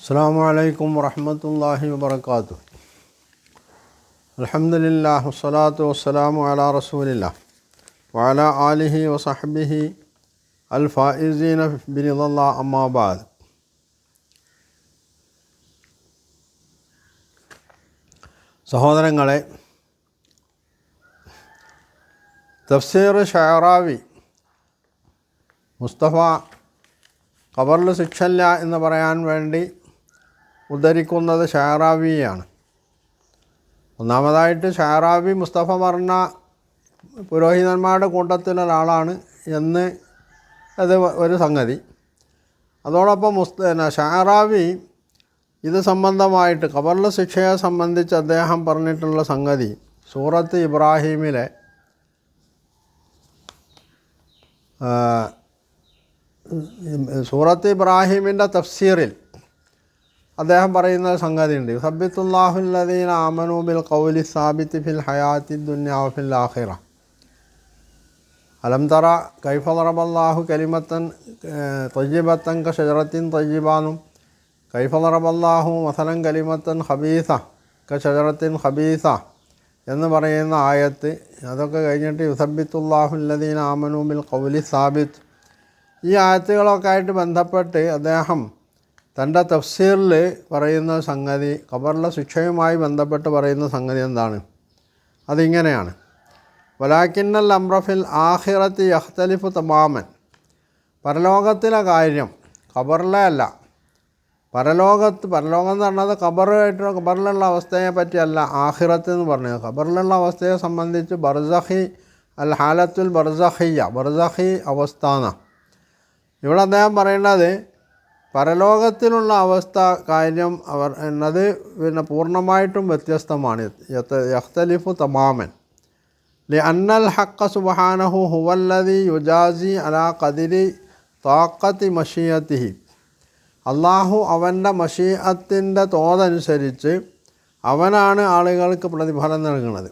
السلام عليكم ورحمة الله وبركاته الحمد لله والصلاة والسلام على رسول الله وعلى آله وصحبه الفائزين برضا الله أما بعد സഹോദരങ്ങളെ തഫ്സീർ ഷഹറാവി മുസ്തഫ ഖബറിൽ ശിക്ഷല്ല എന്ന് പറയാൻ വേണ്ടി ഉദ്ധരിക്കുന്നത് ഷാറാവിയാണ്. ഒന്നാമതായിട്ട് ഷാറാവി മുസ്തഫ പറഞ്ഞ പുരോഹിതന്മാരുടെ കൂട്ടത്തിലൊരാളാണ് എന്ന് അത് ഒരു സംഗതി. അതോടൊപ്പം മുസ്ത ഷഹറാവി ഇത് സംബന്ധമായിട്ട് ഖബറിലെ ശിക്ഷയെ സംബന്ധിച്ച് അദ്ദേഹം പറഞ്ഞിട്ടുള്ള സംഗതി സൂറത്ത് ഇബ്രാഹീമിലെ സൂറത്ത് ഇബ്രാഹീമിന്റെ തഫ്സീറിൽ അദ്ദേഹം പറയുന്ന സംഗതിയുണ്ട്. ഉണ്ട് ആമനു ബിൽ കൗലി സാബിത്ത് ഫിൽ ഹയാത്തി ദുന്യാഫിൽ ആഹിറ അലം തറ കൈഫ കലിമത്തൻ തയ്യബത്തൻ കഷജറത്തിൻ തയ്യബാനും കൈഫറബല്ലാഹു മസലൻ കലിമത്തൻ ഹബീസ കഷജറത്തിൻ ഹബീസ എന്ന് പറയുന്ന ആയത്ത് അതൊക്കെ കഴിഞ്ഞിട്ട് യുസബിത്തുല്ലാഹുല്ലദീൻ ആമനു ബിൽ കൗലി സാബിത്ത്. ഈ ആയത്തുകളൊക്കെ ആയിട്ട് ബന്ധപ്പെട്ട് അദ്ദേഹം തന്റെ തഫ്സീറിൽ പറയുന്ന സംഗതി ഖബറിലെ ശിക്ഷയുമായി ബന്ധപ്പെട്ട് പറയുന്ന സംഗതി എന്താണ്? അതിങ്ങനെയാണ്. വലാക്കിന്നൽ അമ്രഫിൽ ആഹിറത്തി യഖ്തലിഫു തമാമൻ. പരലോകത്തിലെ കാര്യം ഖബറിലെ അല്ല. പരലോകത്ത് പരലോകം എന്ന് പറഞ്ഞത് ഖബറായിട്ട് ഖബറിലുള്ള അവസ്ഥയെ പറ്റിയല്ല ആഹിറത്ത് എന്ന് പറഞ്ഞത്. ഖബറിലുള്ള അവസ്ഥയെ സംബന്ധിച്ച് ബർസഹി അൽ ഹാലത്തുൽ ബർസഖിയ ബർസഖി അവസ്ഥാന. ഇവിടെ അദ്ദേഹം പറയുന്നത് പരലോകത്തിലുള്ള അവസ്ഥ കാര്യം അവർ എന്നത് പിന്നെ പൂർണമായിട്ടും വ്യത്യസ്തമാണ്. യഖ്തലിഫു തമാമൻ. ലി അന്നൽ ഹക്ക സുബഹാനഹു ഹുവല്ലതി യുജാസി അലാ കതിരി താക്കത്തി മഷീയത്തിഹി. അള്ളാഹു അവന്റെ മഷീഅത്തിന്റെ തോതനുസരിച്ച് അവനാണ് ആളുകൾക്ക് പ്രതിഫലം നൽകുന്നത്.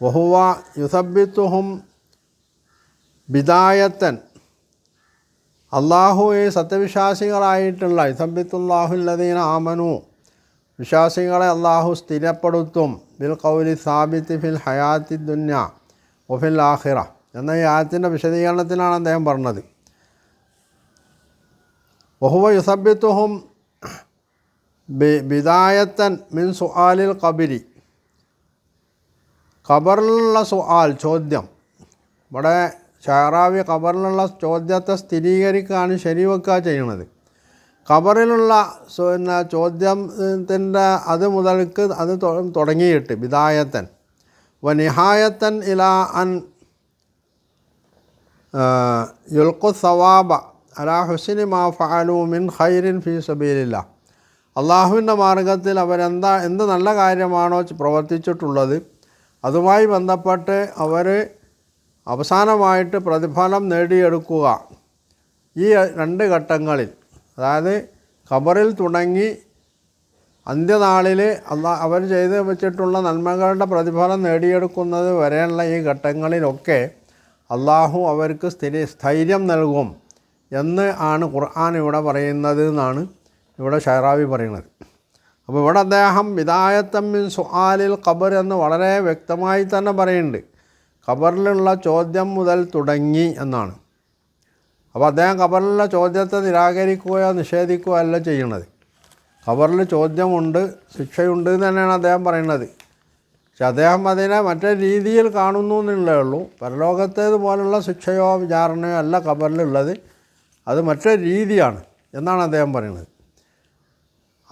വഹുവ യുസബിത്തുഹും ബിദായത്തൻ. അള്ളാഹു ഈ സത്യവിശ്വാസികളായിട്ടുള്ള ഇസബിത്തുല്ലാഹുല്ലദീന ആമനു. വിശ്വാസികളെ അള്ളാഹു സ്ഥിരപ്പെടുത്തും. ബിൽ കൗലി സാബിത്ത് ഫിൽ ഹയാത്തി ദുന്യ ഒഫിൽ ആഹിറ എന്ന ഈ ആയത്തിന്റെ വിശദീകരണത്തിലാണ് അദ്ദേഹം പറഞ്ഞത്. വഹുവ യുസബിത്തുഹും ബിദായത്തൻ മിൻ സുആലിൽ കബിരി ഖബറിലുള്ള സുആൽ ചോദ്യം. ഇവിടെ ഷഹറാവി ഖബറിലുള്ള ചോദ്യത്തെ സ്ഥിരീകരിക്കുകയാണ് ശരിവെക്കുക ചെയ്യണത്. ഖബറിലുള്ള പിന്നെ ചോദ്യത്തിന്റെ അത് മുതൽക്ക് അത് തുടങ്ങിയിട്ട് ബിദായത്തൻ. വ നിഹായത്തൻ ഇല അൻ യുൽഖു സവാബ അലാ ഹുസിനി മാ ഫഅലു മിൻ ഖൈറിൻ ഫീ സബീലില്ല അള്ളാഹുവിന്റെ മാർഗത്തിൽ അവരെന്താ എന്ത് നല്ല കാര്യമാണോ പ്രവർത്തിച്ചിട്ടുള്ളത് അതുമായി ബന്ധപ്പെട്ട് അവർ അവസാനമായിട്ട് പ്രതിഫലം നേടിയെടുക്കുക. ഈ രണ്ട് ഘട്ടങ്ങളിൽ അതായത് ഖബറിൽ തുടങ്ങി അന്ത്യനാളിൽ അള്ളാ അവർ ചെയ്ത് വെച്ചിട്ടുള്ള നന്മകളുടെ പ്രതിഫലം നേടിയെടുക്കുന്നത് വരെയുള്ള ഈ ഘട്ടങ്ങളിലൊക്കെ അള്ളാഹു അവർക്ക് സ്ഥിര സ്ഥൈര്യം നൽകും എന്ന് ആണ് ഖുർആൻ ഇവിടെ പറയുന്നത് എന്നാണ് ഇവിടെ ഷൈറാവി പറയുന്നത്. അപ്പോൾ ഇവിടെ അദ്ദേഹം വിദായത്തമ്മിൻ സുഹാലിൽ ഖബർ എന്ന് വളരെ വ്യക്തമായി തന്നെ പറയുന്നുണ്ട്. ഖബറിലുള്ള ചോദ്യം മുതൽ തുടങ്ങി എന്നാണ്. അപ്പോൾ അദ്ദേഹം ഖബറിലുള്ള ചോദ്യത്തെ നിരാകരിക്കുകയോ നിഷേധിക്കുകയോ അല്ല ചെയ്യണത്. ഖബറിൽ ചോദ്യമുണ്ട് ശിക്ഷയുണ്ട് എന്ന് തന്നെയാണ് അദ്ദേഹം പറയുന്നത്. പക്ഷെ അദ്ദേഹം അതിനെ മറ്റൊരു രീതിയിൽ കാണുന്നു എന്നുള്ളേ ഉള്ളൂ. പരലോകത്തേതുപോലുള്ള ശിക്ഷയോ വിചാരണയോ അല്ല ഖബറിലുള്ളത്. അത് മറ്റൊരു രീതിയാണ് എന്നാണ് അദ്ദേഹം പറയുന്നത്.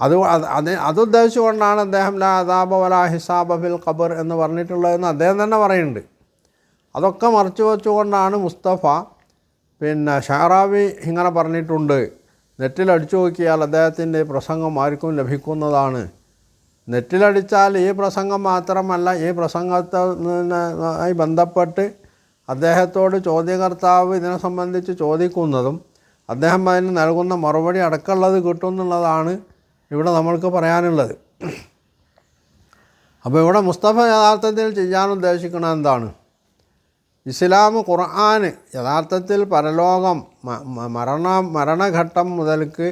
അത് അത് അതുദ്ദേശിച്ചുകൊണ്ടാണ് അദ്ദേഹം ലാ അതാബ വലാ ഹിസാബ ഫിൽ ഖബർ എന്ന് പറഞ്ഞിട്ടുള്ളതെന്ന് അദ്ദേഹം തന്നെ പറയുന്നുണ്ട്. അതൊക്കെ മറച്ചു വെച്ചുകൊണ്ടാണ് മുസ്തഫ പിന്നെ ഷാറാവി ഇങ്ങനെ പറഞ്ഞിട്ടുണ്ട്. നെറ്റിലടിച്ചു നോക്കിയാൽ അദ്ദേഹത്തിന്റെ പ്രസംഗം ആർക്കും ലഭിക്കുന്നതാണ്. നെറ്റിലടിച്ചാൽ ഈ പ്രസംഗം മാത്രമല്ല ഈ പ്രസംഗത്തിനായി ബന്ധപ്പെട്ട് അദ്ദേഹത്തോട് ചോദ്യകർത്താവ് ഇതിനെ സംബന്ധിച്ച് ചോദിക്കുന്നതും അദ്ദേഹം അതിന് നൽകുന്ന മറുപടി അടക്കമുള്ളത് കിട്ടും എന്നുള്ളതാണ് ഇവിടെ നമ്മൾക്ക് പറയാനുള്ളത്. അപ്പോൾ ഇവിടെ മുസ്തഫ യഥാർത്ഥത്തിൽ ചെയ്യാൻ ഉദ്ദേശിക്കുന്നത് എന്താണ്? ഇസ്ലാം ഖുർആൻ യഥാർത്ഥത്തിൽ പരലോകം മരണ മരണഘട്ടം മുതൽക്ക്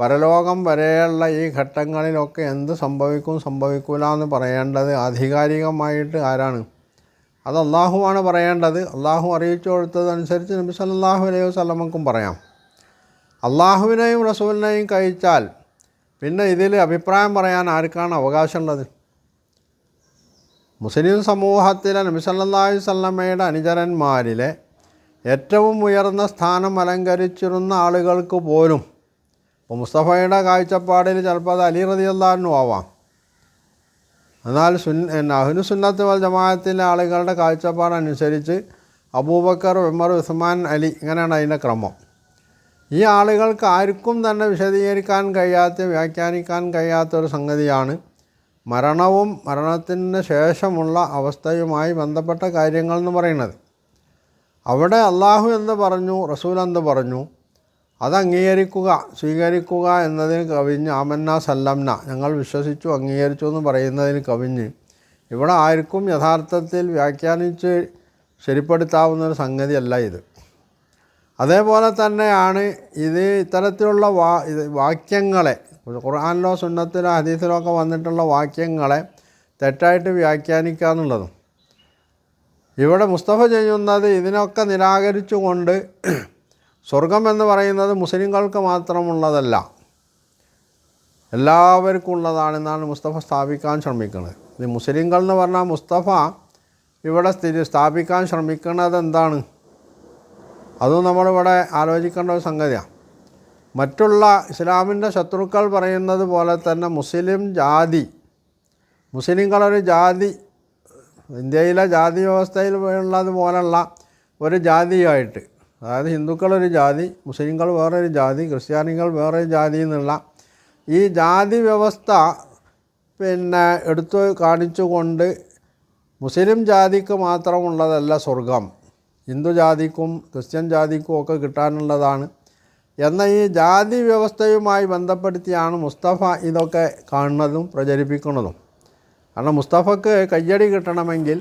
പരലോകം വരെയുള്ള ഈ ഘട്ടങ്ങളിലൊക്കെ എന്ത് സംഭവിക്കും സംഭവിക്കൂല എന്ന് പറയേണ്ടത് ആധികാരികമായിട്ട് ആരാണ്? അത് അള്ളാഹുവാണ് പറയേണ്ടത്. അള്ളാഹു അറിയിച്ചു കൊടുത്തതനുസരിച്ച് നബി സല്ലാഹു അലൈഹി വസ്ലമക്കും പറയാം. അള്ളാഹുവിനെയും റസൂലിനെയും കഴിച്ചാൽ പിന്നെ ഇതിൽ അഭിപ്രായം പറയാൻ ആർക്കാണ് അവകാശമുള്ളത്? മുസ്ലിം സമൂഹത്തിലെ നബി സല്ലല്ലാഹു അലൈഹി വസല്ലമയുടെ അനുചരന്മാരിലെ ഏറ്റവും ഉയർന്ന സ്ഥാനം അലങ്കരിച്ചിരുന്ന ആളുകൾക്ക് പോലും മുസ്തഫയുടെ കാഴ്ചപ്പാടിൽ ചിലപ്പോൾ അത് അലി റതി അള്ളാഹു ആവാം. എന്നാൽ സുൻ അഹ്നു സുന്നത്ത് വൽ ജമാഅത്തിലെ ആളുകളുടെ കാഴ്ചപ്പാടനുസരിച്ച് അബൂബക്കർ ഉമർ ഉസ്മാൻ അലി ഇങ്ങനെയാണ് അതിന്റെ ക്രമം. ഈ ആളുകൾക്ക് ആർക്കും തന്നെ വിശദീകരിക്കാൻ കഴിയാത്ത വ്യാഖ്യാനിക്കാൻ കഴിയാത്ത ഒരു സംഗതിയാണ് മരണവും മരണത്തിന് ശേഷമുള്ള അവസ്ഥയുമായി ബന്ധപ്പെട്ട കാര്യങ്ങൾ എന്ന് പറയുന്നത്. അവിടെ അള്ളാഹു എന്ന് പറഞ്ഞു? റസൂൽ എന്ന് പറഞ്ഞു? അത് അംഗീകരിക്കുക സ്വീകരിക്കുക എന്നതിന് കവിഞ്ഞ് ആമന്ന സല്ലംന ഞങ്ങൾ വിശ്വസിച്ചു അംഗീകരിച്ചു എന്ന് പറയുന്നതിന് കവിഞ്ഞ്. ഇവിടെ ആർക്കും യഥാർത്ഥത്തിൽ വ്യാഖ്യാനിച്ച് ശരിപ്പെടുത്താവുന്ന ഒരു സംഗതിയല്ല ഇത്. അതേപോലെ തന്നെയാണ് ഇത് ഇത്തരത്തിലുള്ള വാ വാക്യങ്ങളെ ഖുർആാനിലോ സുന്നത്തിലോ ഹദീസിലോ ഒക്കെ വന്നിട്ടുള്ള വാക്യങ്ങളെ തെറ്റായിട്ട് വ്യാഖ്യാനിക്കുക എന്നുള്ളതും. ഇവിടെ മുസ്തഫ ചെയ്യുന്നത് ഇതിനൊക്കെ നിരാകരിച്ചുകൊണ്ട് സ്വർഗം എന്ന് പറയുന്നത് മുസ്ലിങ്ങൾക്ക് മാത്രമുള്ളതല്ല എല്ലാവർക്കും ഉള്ളതാണെന്നാണ് മുസ്തഫ സ്ഥാപിക്കാൻ ശ്രമിക്കുന്നത്. ഇത് മുസ്ലിങ്ങൾ എന്ന് പറഞ്ഞാൽ മുസ്തഫ ഇവിടെ സ്ഥിതി സ്ഥാപിക്കാൻ ശ്രമിക്കുന്നത് എന്താണ്? അതും നമ്മളിവിടെ ആലോചിക്കേണ്ട ഒരു സംഗതിയാണ് മറ്റുള്ള ഇസ്ലാമിന്റെ ശത്രുക്കൾ പറയുന്നത് പോലെ തന്നെ മുസ്ലിം ജാതി മുസ്ലിങ്ങളൊരു ജാതി ഇന്ത്യയിലെ ജാതി വ്യവസ്ഥയിൽ ഉള്ളത് പോലുള്ള ഒരു ജാതിയായിട്ട് അതായത് ഹിന്ദുക്കളൊരു ജാതി മുസ്ലിങ്ങൾ വേറൊരു ജാതി ക്രിസ്ത്യാനികൾ വേറൊരു ജാതി എന്നുള്ള ഈ ജാതി വ്യവസ്ഥ പിന്നെ എടുത്തു കാണിച്ചുകൊണ്ട് മുസ്ലിം ജാതിക്ക് മാത്രമുള്ളതല്ല സ്വർഗം. ഹിന്ദു ജാതിക്കും ക്രിസ്ത്യൻ ജാതിക്കും ഒക്കെ കിട്ടാനുള്ളതാണ്. എന്ന ഈ ജാതി വ്യവസ്ഥയുമായി ബന്ധപ്പെടുത്തിയാണ് മുസ്തഫ ഇതൊക്കെ കാണുന്നതും പ്രചരിപ്പിക്കുന്നതും. കാരണം മുസ്തഫക്ക് കയ്യടി കിട്ടണമെങ്കിൽ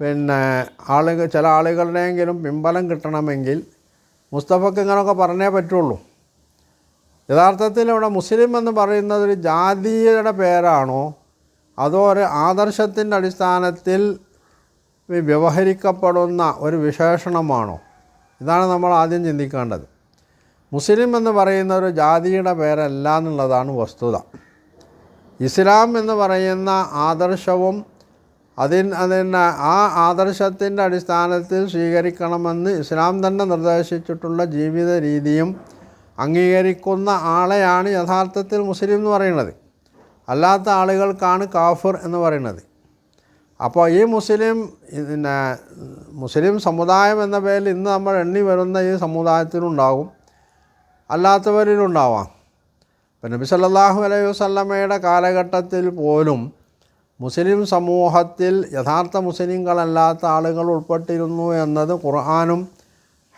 പിന്നെ ആളുകൾ ചില ആളുകളുടെയെങ്കിലും പിമ്പലം കിട്ടണമെങ്കിൽ മുസ്തഫക്ക് ഇങ്ങനെയൊക്കെ പറഞ്ഞേ പറ്റുള്ളൂ. യഥാർത്ഥത്തിൽ ഇവിടെ മുസ്ലിം എന്ന് പറയുന്നത് ഒരു ജാതിയുടെ പേരാണോ? അതോ ഒരു ആദർശത്തിന്റെ അടിസ്ഥാനത്തിൽ വ്യവഹരിക്കപ്പെടുന്ന ഒരു വിശേഷണമാണോ? ഇതാണ് നമ്മൾ ആദ്യം ചിന്തിക്കേണ്ടത്. മുസ്ലിം എന്ന് പറയുന്ന ഒരു ജാതിയുടെ പേരല്ല എന്നുള്ളതാണ് വസ്തുത. ഇസ്ലാം എന്ന് പറയുന്ന ആദർശവും അതിൻ അതിന് ആ ആദർശത്തിന്റെ അടിസ്ഥാനത്തിൽ സ്വീകരിക്കണമെന്ന് ഇസ്ലാം തന്നെ നിർദ്ദേശിച്ചിട്ടുള്ള ജീവിത രീതിയും അംഗീകരിക്കുന്ന ആളെയാണ് യഥാർത്ഥത്തിൽ മുസ്ലിം എന്ന് പറയുന്നത്. അല്ലാത്ത ആളുകൾക്കാണ് കാഫിർ എന്ന് പറയുന്നത്. അപ്പോൾ ഈ മുസ്ലിം പിന്നെ മുസ്ലിം സമുദായം എന്ന പേരിൽ ഇന്ന് നമ്മൾ എണ്ണി വരുന്ന ഈ സമുദായത്തിലുണ്ടാകും അല്ലാത്തവരിലുണ്ടാവാം. ഇപ്പം നബി സല്ലാഹു അലൈഹി വസ്ലമയുടെ കാലഘട്ടത്തിൽ പോലും മുസ്ലിം സമൂഹത്തിൽ യഥാർത്ഥ മുസ്ലിങ്ങളല്ലാത്ത ആളുകൾ ഉൾപ്പെട്ടിരുന്നു എന്നത് ഖുർആാനും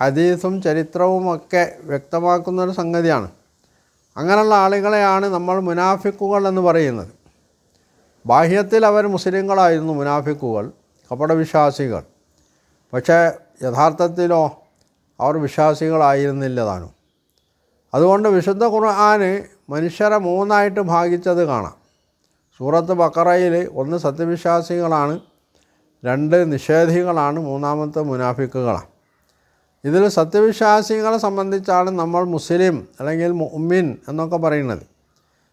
ഹദീസും ചരിത്രവുമൊക്കെ വ്യക്തമാക്കുന്ന ഒരു സംഗതിയാണ്. അങ്ങനെയുള്ള ആളുകളെയാണ് നമ്മൾ മുനാഫിക്കുകൾ എന്ന് പറയുന്നത്. ബാഹ്യത്തിൽ അവർ മുസ്ലിങ്ങളായിരുന്നു മുനാഫിക്കുകൾ കപടവിശ്വാസികൾ. പക്ഷേ യഥാർത്ഥത്തിലോ അവർ വിശ്വാസികളായിരുന്നില്ല താനും അതുകൊണ്ട് വിശുദ്ധ ഖുർആന് മനുഷ്യരെ മൂന്നായിട്ട് ഭാഗിച്ചത് കാണാം. സൂറത്ത് ബക്കറയിൽ ഒന്ന് സത്യവിശ്വാസികളാണ് രണ്ട് നിഷേധികളാണ് മൂന്നാമത്തെ മുനാഫിക്കുകളാണ്. ഇതിൽ സത്യവിശ്വാസികളെ സംബന്ധിച്ചാണ് നമ്മൾ മുസ്ലിം അല്ലെങ്കിൽ മുഅ്മിൻ എന്നൊക്കെ പറയുന്നത്.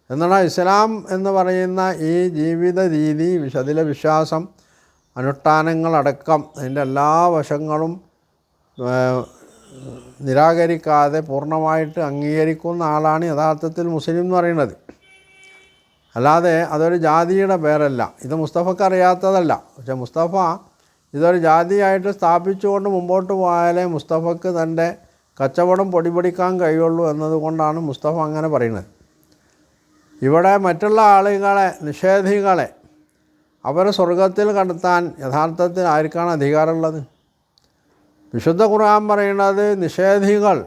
എന്നാൽ ഇസ്ലാം എന്ന് പറയുന്ന ഈ ജീവിത രീതി അതിലെ വിശ്വാസം അനുഷ്ഠാനങ്ങളടക്കം അതിന്റെ എല്ലാ വശങ്ങളും നിരാകരിക്കാതെ പൂർണമായിട്ട് അംഗീകരിക്കുന്ന ആളാണ് യഥാർത്ഥത്തിൽ മുസ്ലിം എന്ന് പറയുന്നത്. അല്ലാതെ അതൊരു ജാതിയുടെ പേരല്ല. ഇത് മുസ്തഫക്ക് അറിയാത്തതല്ല. പക്ഷെ മുസ്തഫ ഇതൊരു ജാതിയായിട്ട് സ്ഥാപിച്ചുകൊണ്ട് മുമ്പോട്ട് പോയാലേ മുസ്തഫക്ക് തന്റെ കച്ചവടം പൊടിപൊടിക്കാൻ കഴിയുള്ളൂ എന്നതുകൊണ്ടാണ് മുസ്തഫ അങ്ങനെ പറയുന്നത്. ഇവിടെ മറ്റുള്ള ആളുകളെ നിഷേധികളെ അവരെ സ്വർഗത്തിൽ കടത്താൻ യഥാർത്ഥത്തിൽ ആർക്കാണ് അധികാരമുള്ളത്? വിശുദ്ധ ഖുർആൻ പറയുന്നത് നിഷേധികൾ.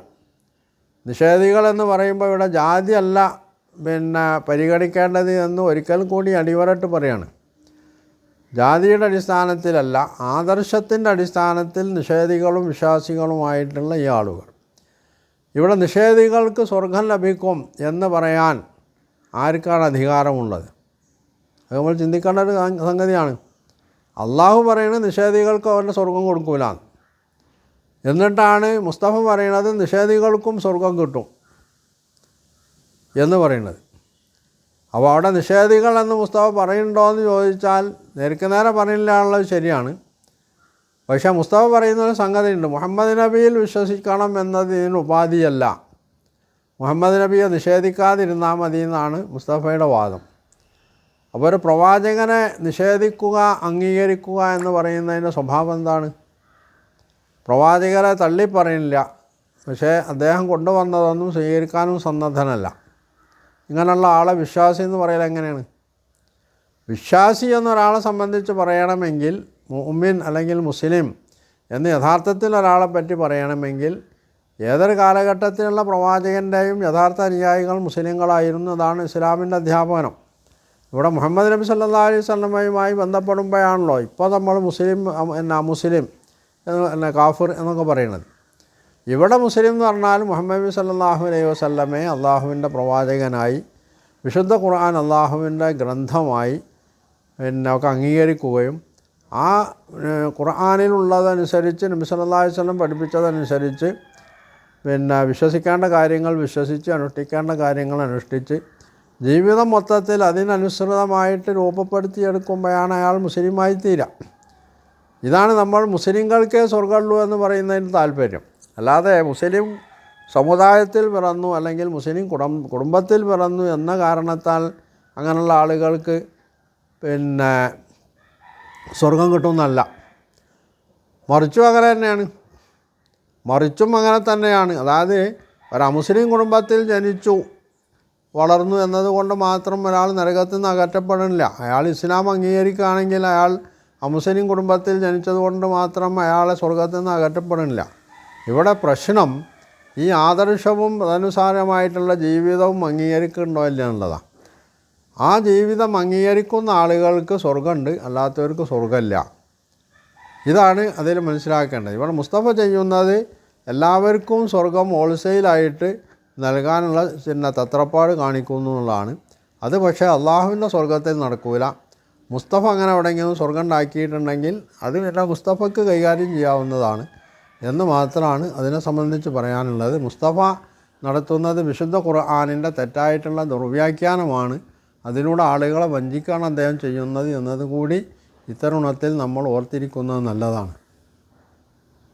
നിഷേധികൾ എന്ന് പറയുമ്പോൾ ഇവിടെ ജാതിയല്ല പിന്നെ പരിഗണിക്കേണ്ടത് എന്ന് ഒരിക്കൽ കൂടി അടിവരട്ട് പറയാണ്. ജാതിയുടെ അടിസ്ഥാനത്തിലല്ല ആദർശത്തിന്റെ അടിസ്ഥാനത്തിൽ നിഷേധികളും വിശ്വാസികളുമായിട്ടുള്ള ഈ ആളുകൾ. ഇവിടെ നിഷേധികൾക്ക് സ്വർഗം ലഭിക്കും എന്ന് പറയാൻ ആർക്കാണ് അധികാരമുള്ളത്? അത് നമ്മൾ ചിന്തിക്കേണ്ട ഒരു സംഗതിയാണ്. അള്ളാഹു പറയുന്നത് നിഷേധികൾക്ക് അവരുടെ സ്വർഗം കൊടുക്കൂല എന്നിട്ടാണ് മുസ്തഫ പറയുന്നത് നിഷേധികൾക്കും സ്വർഗം കിട്ടും എന്ന് പറയുന്നത്. അപ്പോൾ അവിടെ നിഷേധികൾ എന്ന് മുസ്തഫ പറയുന്നുണ്ടോ എന്ന് ചോദിച്ചാൽ നേർക്ക് നേരെ പറയില്ലാന്നുള്ളത് ശരിയാണ്. പക്ഷേ മുസ്തഫ പറയുന്ന ഒരു സംഗതിയുണ്ട്. മുഹമ്മദ് നബിയിൽ വിശ്വസിക്കണം എന്നത് ഇതിന് ഉപാധിയല്ല. മുഹമ്മദ് നബിയെ നിഷേധിക്കാതിരുന്നാൽ മതി എന്നാണ് മുസ്തഫയുടെ വാദം. അപ്പോൾ ഒരു പ്രവാചകനെ നിഷേധിക്കുക അംഗീകരിക്കുക എന്ന് പറയുന്നതിന്റെ സ്വഭാവം എന്താണ്? പ്രവാചകരെ തള്ളിപ്പറയില്ല പക്ഷേ അദ്ദേഹം കൊണ്ടുവന്നതൊന്നും സ്വീകരിക്കാനും സന്നദ്ധനല്ല. ഇങ്ങനെയുള്ള ആളെ വിശ്വാസി എന്ന് പറയൽ എങ്ങനെയാണ്? വിശ്വാസി എന്നൊരാളെ സംബന്ധിച്ച് പറയണമെങ്കിൽ മുഅ്മിൻ അല്ലെങ്കിൽ മുസ്ലിം എന്ന് യഥാർത്ഥത്തിൽ ഒരാളെ പറ്റി പറയണമെങ്കിൽ ഏതൊരു കാലഘട്ടത്തിലുള്ള പ്രവാചകന്റെയും യഥാർത്ഥ അനുയായികൾ മുസ്ലിങ്ങളായിരുന്നു അതാണ് ഇസ്ലാമിന്റെ അധ്യാപനം. ഇവിടെ മുഹമ്മദ് നബി സല്ലാ അലൈഹി സ്വലമയുമായി ബന്ധപ്പെടുമ്പോഴാണല്ലോ ഇപ്പോൾ നമ്മൾ മുസ്ലിം എന്നാ മുസ്ലിം എന്നാ കാഫിർ എന്നൊക്കെ പറയുന്നത്. ഇവിടെ മുസ്ലിം എന്ന് പറഞ്ഞാൽ മുഹമ്മദ് നബി സല്ലാഹു അലൈഹി വസ്ലമെ അള്ളാഹുവിന്റെ പ്രവാചകനായി വിശുദ്ധ ഖുർആൻ അള്ളാഹുവിന്റെ ഗ്രന്ഥമായി പിന്നെ ഒക്കെ അംഗീകരിക്കുകയും ആ ഖുർആാനിലുള്ളതനുസരിച്ച് നബി സല്ലാ അലൈഹി പഠിപ്പിച്ചതനുസരിച്ച് പിന്നെ വിശ്വസിക്കേണ്ട കാര്യങ്ങൾ വിശ്വസിച്ച് അനുഷ്ഠിക്കേണ്ട കാര്യങ്ങൾ അനുഷ്ഠിച്ച് ജീവിതം മൊത്തത്തിൽ അതിനനുസൃതമായിട്ട് രൂപപ്പെടുത്തിയെടുക്കുമ്പോഴാണ് അയാൾ മുസ്ലിമായി തീരുക ഇതാണ് നമ്മൾ മുസ്ലിങ്ങൾക്കേ സ്വർഗമുള്ളൂ എന്ന് പറയുന്നതിന് താല്പര്യം. അല്ലാതെ മുസ്ലിം സമുദായത്തിൽ പിറന്നു അല്ലെങ്കിൽ മുസ്ലിം കുടം കുടുംബത്തിൽ പിറന്നു എന്ന കാരണത്താൽ അങ്ങനെയുള്ള ആളുകൾക്ക് പിന്നെ സ്വർഗം കിട്ടുമെന്നല്ല മറിച്ചും അങ്ങനെ തന്നെയാണ്. മറിച്ചും അങ്ങനെ തന്നെയാണ്. അതായത് ഒരു കുടുംബത്തിൽ ജനിച്ചു വളർന്നു എന്നതുകൊണ്ട് മാത്രം ഒരാൾ നരകത്തിൽ നിന്ന് അകറ്റപ്പെടണില്ല. അയാൾ ഇസ്ലാം അംഗീകരിക്കുകയാണെങ്കിൽ അയാൾ അമുസ്ലിം കുടുംബത്തിൽ ജനിച്ചതുകൊണ്ട് മാത്രം അയാളെ സ്വർഗത്തിൽ നിന്ന് അകറ്റപ്പെടണില്ല. ഇവിടെ പ്രശ്നം ഈ ആദർശവും അതനുസാരമായിട്ടുള്ള ജീവിതവും അംഗീകരിക്കുന്നുണ്ടോ ഇല്ല എന്നുള്ളതാണ് ആ ജീവിതം അംഗീകരിക്കുന്ന ആളുകൾക്ക് സ്വർഗമുണ്ട് അല്ലാത്തവർക്ക് സ്വർഗമില്ല ഇതാണ് അതിൽ മനസ്സിലാക്കേണ്ടത്. ഇവിടെ മുസ്തഫ ചെയ്യുന്നത് എല്ലാവർക്കും സ്വർഗം ഹോൾസെയിലായിട്ട് നൽകാനുള്ള പിന്നെ തത്രപ്പാട് കാണിക്കുന്നു എന്നുള്ളതാണ്. അത് പക്ഷേ അള്ളാഹുവിന്റെ സ്വർഗത്തിൽ നടക്കൂല. മുസ്തഫ അങ്ങനെ എവിടെയെങ്കിലും സ്വർഗം ഉണ്ടാക്കിയിട്ടുണ്ടെങ്കിൽ അത് പിന്നെ മുസ്തഫക്ക് കൈകാര്യം ചെയ്യാവുന്നതാണ് എന്ന് മാത്രമാണ് അതിനെ സംബന്ധിച്ച് പറയാനുള്ളത്. മുസ്തഫ നടത്തുന്നത് വിശുദ്ധ ഖുർആാനിന്റെ തെറ്റായിട്ടുള്ള ദുർവ്യാഖ്യാനമാണ്. അതിലൂടെ ആളുകളെ വഞ്ചിക്കാണ് അദ്ദേഹം ചെയ്യുന്നത് എന്നതുകൂടി ഇത്തരുണത്തിൽ നമ്മൾ ഓർത്തിരിക്കുന്നത് നല്ലതാണ്.